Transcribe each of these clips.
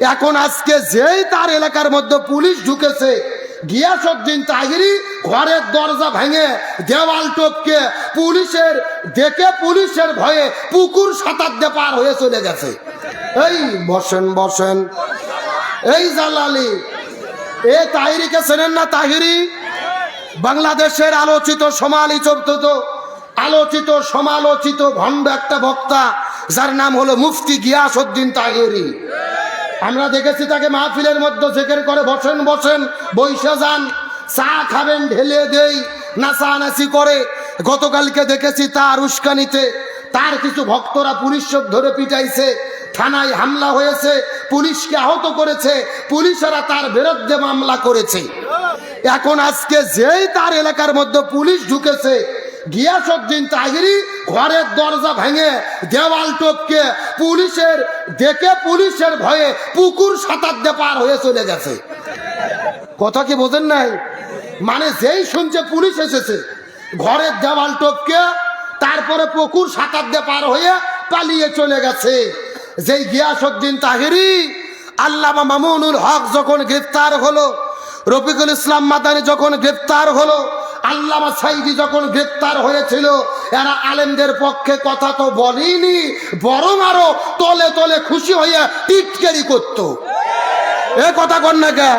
এখন আজকে যেই তার এলাকার মধ্যে পুলিশ ঢুকেছে গিয়াসুদ্দিন তাহিরি ঘরের দরজা ভেঙে দেওয়াল টপকে পুলিশের, দেখে পুলিশের ভয়ে পুকুর সাঁতার দিয়ে পার হয়ে চলে গেছে। এই বসেন বসেন। এই জালালি, এ তাহিরিকে চেনেন না তাহিরি? বাংলাদেশের আলোচিত সমালোচিত আলোচিত, সমালোচিত ভণ্ড একটা বক্তা, যার নাম হলো মুফতি গিয়াসউদ্দিন তাহিরি। আমরা দেখেছি তাকে মাহফিলের মধ্যে জেকের করে, বসেন বসেন বৈশা যান, চা খাবেন, ঢেলে দেই, নাচানাচি করে। গতকালকে দেখেছি তার উস্কানিতে, তার কিছু ভক্তরা পুলিশ ধরে পিটাইছে, থানায় হামলা হয়েছে, পুলিশকে আহত করেছে, পুলিশেরা তার বিরুদ্ধে মামলা করেছে। এখন আজকে যেই তার এলাকার মধ্যে পুলিশ ঢুকেছে গিয়াসুদ্দিন তাহিরি ঘরের দরজা ভেঙে দেওয়াল টপকে পুলিশের, দেখে পুলিশের ভয়ে পুকুর সাঁতার পার হয়ে চলে গেছে। কথা কি বোঝেন নাই? মানে যেই শুনছে পুলিশ এসেছে, ঘরের দেওয়াল টপকে, তারপরে পুকুর সাঁতার পার হয়ে পালিয়ে চলে গেছে। যেই গিয়াসুদ্দিন তাহিরি আল্লামা মামুনুল হক যখন গ্রেফতার হলো, রফিকুল ইসলাম মাদানি যখন গ্রেফতার হলো আল্লামা সাইদি যখন গ্রেফতার হয়েছিল, এরা আলেমদের পক্ষে কথা তো বলেনি বরং আরও তলে তলে খুশি হয়ে টিটকারি করতো। এ কথা কর না কে?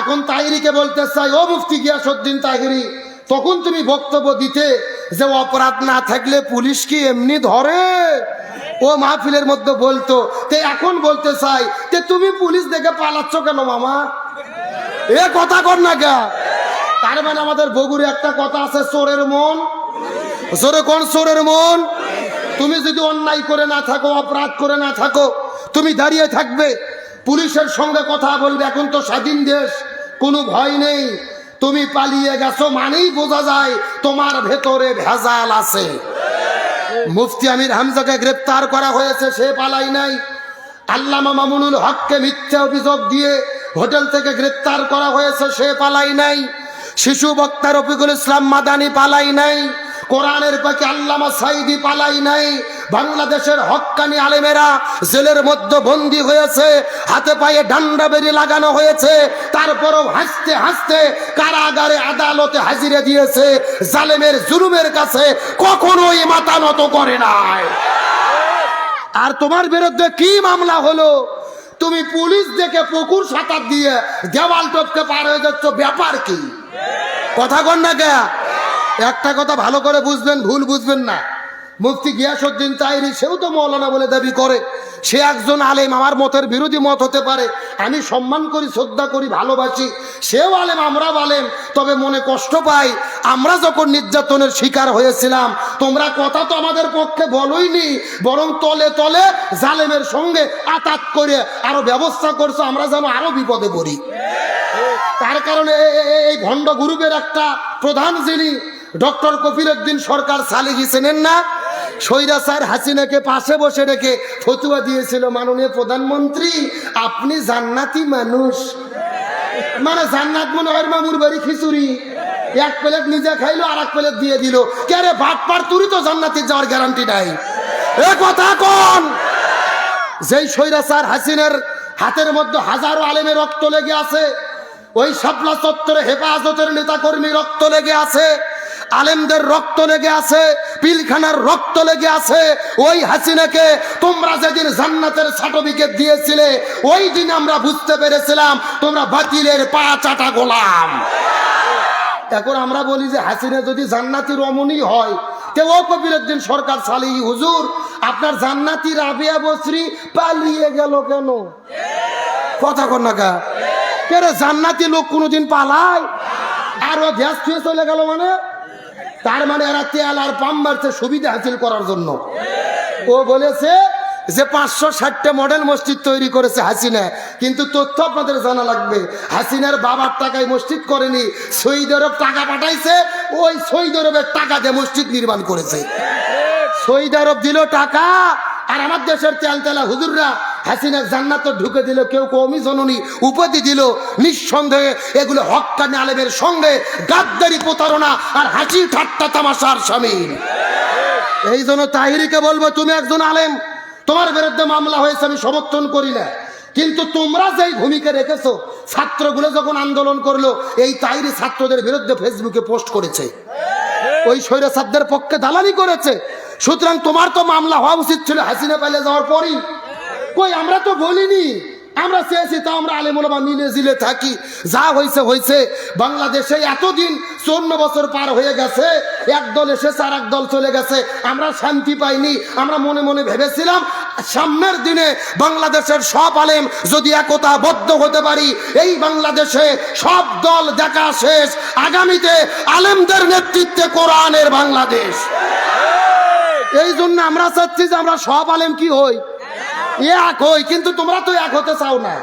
এখন তাহিরিকে বলতে চাই ও মুফতি গিয়াসুদ্দিন তাহিরি, তখন তুমি বক্তব্য দিতে যে অপরাধ না থাকলে পুলিশ কি এমনি ধরে? ও মাহফিলের মধ্যে বলতো, তে এখন বলতে চাই যে তুমি পুলিশ দেখে পালাচ্ছ কেন মামা? এ কথা কর না কে? তার মানে আমাদের বগুড়ে একটা কথা আছে, চোরের মন। জোরে কোন চোরের মন? তুমি যদি অন্যায় করে না থাকো, অপরাধ করে না থাকো, তুমি দাঁড়িয়ে থাকবে, পুলিশের সঙ্গে কথা বলবে, এখন তো স্বাধীন দেশ, কোনো ভয় নেই। তুমি পালিয়ে গেছো মানেই বোঝা যায় তোমার ভেতরে ভেজাল আছে। মুফতি আমির হামজাকে গ্রেপ্তার করা হয়েছে, সে পালাই নাই। আল্লামা মামুনুল হককে মিথ্যা অভিযোগ দিয়ে হোটেল থেকে গ্রেপ্তার করা হয়েছে, সে পালাই নাই। শিশু বক্তা রফিকুল ইসলাম মাদানি পালাই নাই, কোরআনের পাখি আল্লামা সাইদি পালাই নাই, বাংলাদেশের হক্কানি আলেমেরা জেলের মধ্যে বন্দি হয়েছে, হাতে পায়ে ডান্ডা বেরি লাগানো হয়েছে, তারপরও হাসতে হাসতে কারাগারে আদালতে হাজিরে দিয়েছে, জালেমের জুলুমের কাছে কখনোই মাথা নত করে নাই। আর তোমার বিরুদ্ধে কি মামলা হলো? তুমি পুলিশ দেখে পুকুর সাঁতার দিয়ে দেওয়াল টপকে পার হয়ে যাচ্ছ, ব্যাপার কি? কথা কন না কে? একটা কথা ভালো করে বুঝবেন, ভুল বুঝবেন না। মুফতি গিয়াসুদ্দিন তাইরি, সেও তো মৌলানা বলে দাবি করে, সে একজন আলেম, আমার মতের বিরোধী মত হতে পারে। আমি সম্মান করি, শ্রদ্ধা করি, ভালোবাসি, সেও আলেম, আমরাও আলেম, তবে মনে কষ্ট পাই, আমরা যখন নির্যাতনের শিকার হয়েছিলাম, তোমরা কথা তো আমাদের পক্ষে বলোইনি, বরং তলে তলে জালেমের সঙ্গে আতাত করে আরও ব্যবস্থা করছ, আমরা যেন আরও বিপদে পড়ি। তার কারণে এই ভণ্ড গ্রুপের একটা প্রধান যিনি, ডক্টর কপিল উদ্দিন সরকার সালিহি চেনেন না? সৈরা স্যার হাসিনাকে পাশে বসে রেখে ফতুয়া দিয়েছিল মাননীয় প্রধানমন্ত্রী, আপনি জান্নাতি মানুষ। মানে জান্নাত মনে হয় মামুর বাড়ি খিচুড়ি। এক প্লেট নিজে খাইলো আর এক প্লেট দিয়ে দিল। কে রে, ভাত পার তুরি তো জান্নাতি যাওয়ার গ্যারান্টি নাই। এ কথা কোন? যেই স্বৈরাচার হাসিনের হাতের মধ্যে হাজারো আলেমের রক্ত লেগে আছে ওই শাপলা চত্বরে হেফাজতের নেতাকর্মী রক্ত লেগে আছে, আলেমদের রক্ত লেগে আছে, পিলখানার রক্ত লেগে আছে। ওই হাসিনাকে তোমরা যেদিন জান্নাতের সার্টিফিকেট দিয়েছিলে, ওই দিন আমরা বুঝতে পেরেছিলাম তোমরা বাতিলের পা চাটা গোলাম। এখন আমরা বলি যে হাসিনা যদি জান্নাতি রমণী হয় ও কবিরুদ্দিন সরকার সালিহি হুজুর, আপনার জান্নাতি রাবিয়া বসরি পালিয়ে গেল কেন? কথা কর না কা কে রে জান্নাতি লোক কোনোদিন পালায়। আর গ্যাস ছুঁয়ে চলে গেল মানে। তার মানে এরা তেল আর পাম মারছে সুবিধা হাসিল করার জন্য। ও বলেছে যে পাঁচশো ষাটটা মডেল মসজিদ তৈরি করেছে হাসিনা। কিন্তু তথ্য আপনাদের জানা লাগবে, হাসিনার বাবার টাকায় মসজিদ করেনি সৌদি আরব টাকা পাঠাইছে, ওই সৌদি আরবের টাকা দিয়ে মসজিদ নির্মাণ করেছে। সৌদি আরব দিল টাকা, আর আমার দেশের তেল তেলা হুজুররা হাসিনার জান্নাত ঢুকে দিল, কেউ কমি জননী উপাধি দিল। নিঃসন্দেহে এগুলো হকানি আলেমের সঙ্গে গাদ্দারি প্রতারণা আর হাসি ঠাট্টা তামাশার সামিল এই জন্য তাহিরিকে বলব, তুমি একজন আলেম, তোমার বিরুদ্ধে মামলা হয়েছে, আমি সমর্থন করি না। কিন্তু তোমরা যেই ভূমিকা রেখেছো, ছাত্রগুলো যখন আন্দোলন করল, এই তাইরি ছাত্রদের বিরুদ্ধে ফেসবুকে পোস্ট করেছে। ওই স্বৈরাচারদের পক্ষে দালালি করেছে। সুতরাং তোমার তো মামলা হওয়া উচিত ছিল হাসিনা পালে যাওয়ার পরই। কই, আমরা তো বলিনি। আমরা চেয়েছি তা আমরা আলেমুলমা মিলে জিলে থাকি। যা হয়েছে হয়েছে বাংলাদেশে এতদিন চন্ন বছর পার হয়ে গেছে, এক দল এসেছে আর এক দল চলে গেছে। আমরা শান্তি পাইনি। আমরা মনে মনে ভেবেছিলাম, সামনের দিনে বাংলাদেশের সব আলেম যদি একতাবদ্ধ হতে পারি, এই বাংলাদেশে সব দল দেখা শেষ। আগামীতে আলেমদের নেতৃত্বে কোরআনের বাংলাদেশ। এই জন্য আমরা চাচ্ছি যে আমরা সব আলেম কি হই? এক হই, কিন্তু তোমরা তো এক হতে চাও না।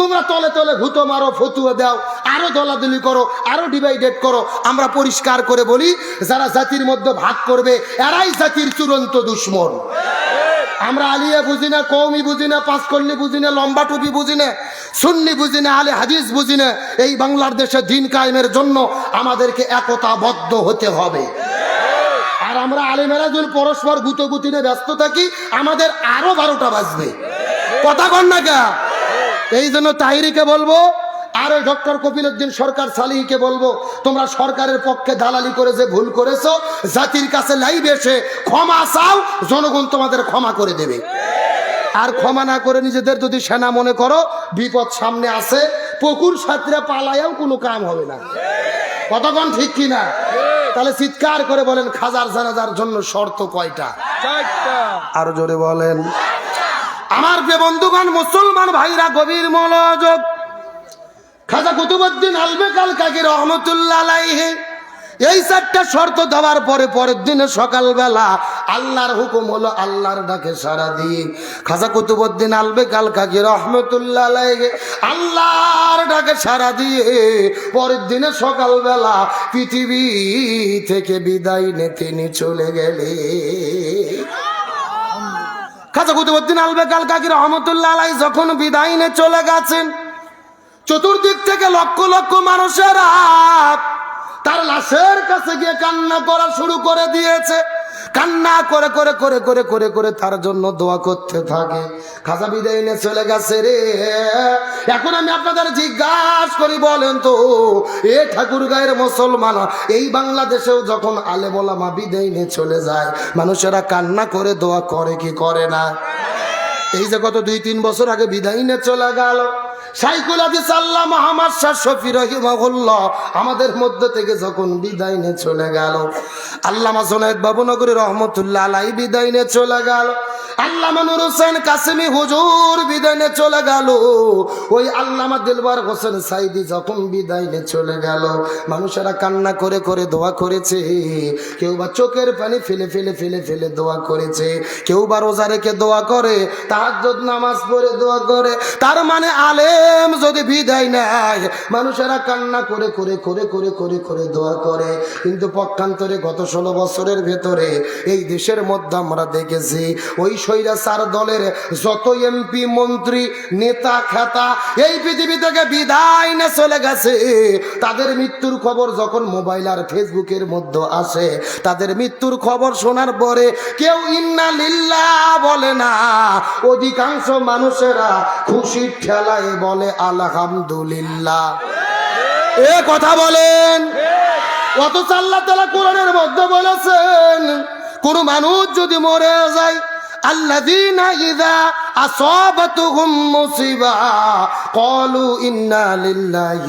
তোমরা তলে তলে ভূত মারো, ফতুয়া দাও, আরও দলাদলি করো, আরও ডিভাইডেড করো। আমরা পরিষ্কার করে বলি, যারা জাতির মধ্যে ভাগ করবে, এরাই জাতির চূড়ান্ত দুশ্মন। আমরা আলিয়া বুঝি না কৌমি বুঝি না, পাঁচকল্লি বুঝি না, লম্বা টুপি বুঝি না, সুন্নি বুঝি না, আলে হাদিস বুঝি না। এই বাংলার দেশে দিন কায়েমের জন্য আমাদেরকে একতাবদ্ধ হতে হবে। আর আমরা আলেমেরা যদি পরস্পর গুতোগুতিনে ব্যস্ত থাকি, আমাদের আরও বারোটা বাজবে। কথা কন না কে? এই জন্য তাহিরিকে বলব, আর ওই ডক্টর কপিল উদ্দিন সরকার সালিহিকে বলব, তোমরা সরকারের পক্ষে দালালি করে যে ভুল করেছ, জাতির কাছে লাইভ এসে ক্ষমা চাও, জনগণ তোমাদের ক্ষমা করে দেবে। আর ক্ষমা না করে নিজেদের যদি সেনা মনে করো, বিপদ সামনে আছে পুকুর সাথীরা পালায়াও কোনো কাম হবে না। কতক্ষণ ঠিক কিনা? তাহলে চিৎকার করে বলেন খাজার জানাজার জন্য শর্ত কয়টা? আরও জোরে বলেন। আমার যে বন্ধুগণ মুসলমান ভাইরা গভীর মনোযোগ। খাজা কুতুবুদ্দিন আলবে কাল কাকি রহমতুল্লাহ আলাইহি এই চারটা শর্ত দেওয়ার পরে পরের দিনে সকালবেলা আল্লাহর হুকুম হলো আল্লাহর ডাকে সারা দিয়ে খাজা কুতুবুদ্দিন আলবে কাল কাকি রহমতুল্লাহ আল্লাহর ডাকে সারা দিয়ে পরের দিনে সকালবেলা পৃথিবী থেকে বিদায় নিয়ে তিনি চলে গেলে। খাজা কুতুবুদ্দিন আলবে কাল কাকি রহমতুল্লাহ যখন বিদায় নিয়ে চলে গেছেন, চতুর্দিক থেকে লক্ষ লক্ষ মানুষেরা তার লাশের কাছে গিয়ে কান্না করা শুরু করে দিয়েছে। কান্না করে করে করে করে করে করে তার জন্য দোয়া করতে থাকে। খাজা বিদায় নিয়ে চলে গেছে রে। এখন আমি আপনাদের জিজ্ঞাসা করি, বলেন তো, এ ঠাকুর গায়ের মুসলমান, এই বাংলাদেশেও যখন আলে বলা মা বিদায় নিয়ে চলে যায়, মানুষেরা কান্না করে, দোয়া করে, কি করে না? এই যে গত দুই, তিন বছর আগে বিদায় নিয়ে চলে গেল। সাইকুল আল্লাহ মোহাম্মদ শাহ আমাদের মধ্যে থেকে যখন বিদায় চলে গেল, আল্লামা জোনায়দ বাবুনগরী রহমতুল্লাহ আলাই বিদায় নিয়ে চলে গেল। আল্লামা নুর হোসেন হুজুর বিদায় চলে গেল। ওই আল্লামা দিলবার হোসেন সাইদি যখন বিদায় চলে গেল, মানুষেরা কান্না করে করে দোয়া করেছে। কেউ বা চোখের পানি ফেলে ফেলে ফেলে ফেলে দোয়া করেছে। কেউ বা রোজা রেখে দোয়া করে নামাজ পড়ে দোয়া করে। তার মানে আলেম যদি বিদায় নেয়, মানুষেরা কান্না করে করে করে করে করে করে দোয়া করে। কিন্তু পক্ষান্তরে গত ষোলো বছরের ভেতরে এই দেশের মধ্যে আমরা দেখেছি ওই স্বৈরাচার দলের যত এমপি মন্ত্রী, নেতা, খেতা, এই পৃথিবী থেকে বিদায় নিয়ে চলে গেছে। তাদের মৃত্যুর খবর যখন মোবাইল আর ফেসবুকের মধ্যে আসে, তাদের মৃত্যুর খবর শোনার পরে কেউ ইন্না লিল্লা বলে না। অধিকাংশ মানুষেরা খুশির ঠেলায় বলে, আলহামদুলিল্লাহ। এ কথা বলেন। অথচ আল্লাহ তালা কোরআনের মধ্যে বলেছেন, কোন মানুষ যদি মরে যায় الذين إذا أصابتهم مصيبة قالوا إنا لله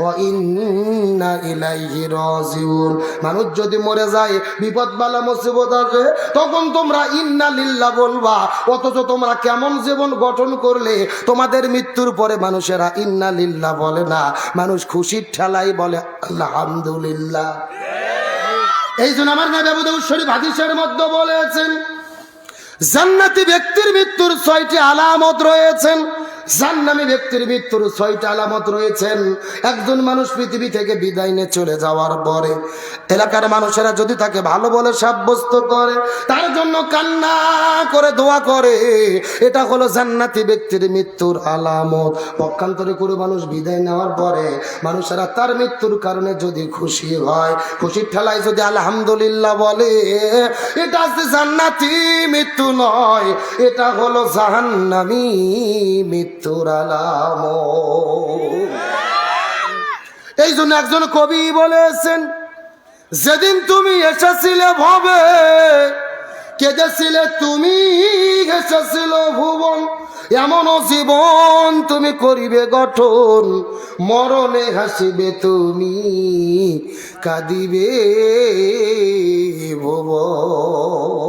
وإنا إليه راجعون মানুষ যদি মরে যায় বিপদ বালা মুসিবত আসে তখন তোমরা ইন্না লিল্লাহ বলবা অথচ তোমরা কেমন জীবন গঠন করলে তোমাদের মৃত্যুর পরে মানুষেরা ইন্না লিল্লাহ বলে না মানুষ খুশির ঠেলাই বলে আলহামদুলিল্লাহ এই জন্য আমার নবী আবু দাউদ শরীফ হাদিসের মধ্যে বলেছেন জান্নাতি ব্যক্তির মৃত্যুর ছয়টি আলামত রয়েছেন। জান্নামী ব্যক্তির মৃত্যুর ছয়টা আলামত রয়েছেন। একজন মানুষ পৃথিবী থেকে বিদায় নিয়ে চলে যাওয়ার পরে এলাকার মানুষেরা যদি তাকে ভালো বলে সাব্যস্ত করে, তার জন্য কান্না করে, দোয়া করে, এটা হলো জান্নাতি ব্যক্তির মৃত্যুর আলামত। পক্ষান্তরে করে মানুষ বিদায় নেওয়ার পরে মানুষেরা তার মৃত্যুর কারণে যদি খুশি হয়, খুশির ঠেলায় যদি আলহামদুলিল্লাহ বলে, এটা হচ্ছে জান্নাতি মৃত্যু নয়, এটা হলো জাহান্নামি মৃত্যুর আলাম এই জন্য একজন কবি বলেছেন, যেদিন তুমি এসেছিলে ভবে, কেঁদেছিলে তুমি এসেছিল ভুবন। এমন জীবন তুমি করিবে গঠন, মরণে হাসিবে তুমি, কাঁদিবে ভুবন।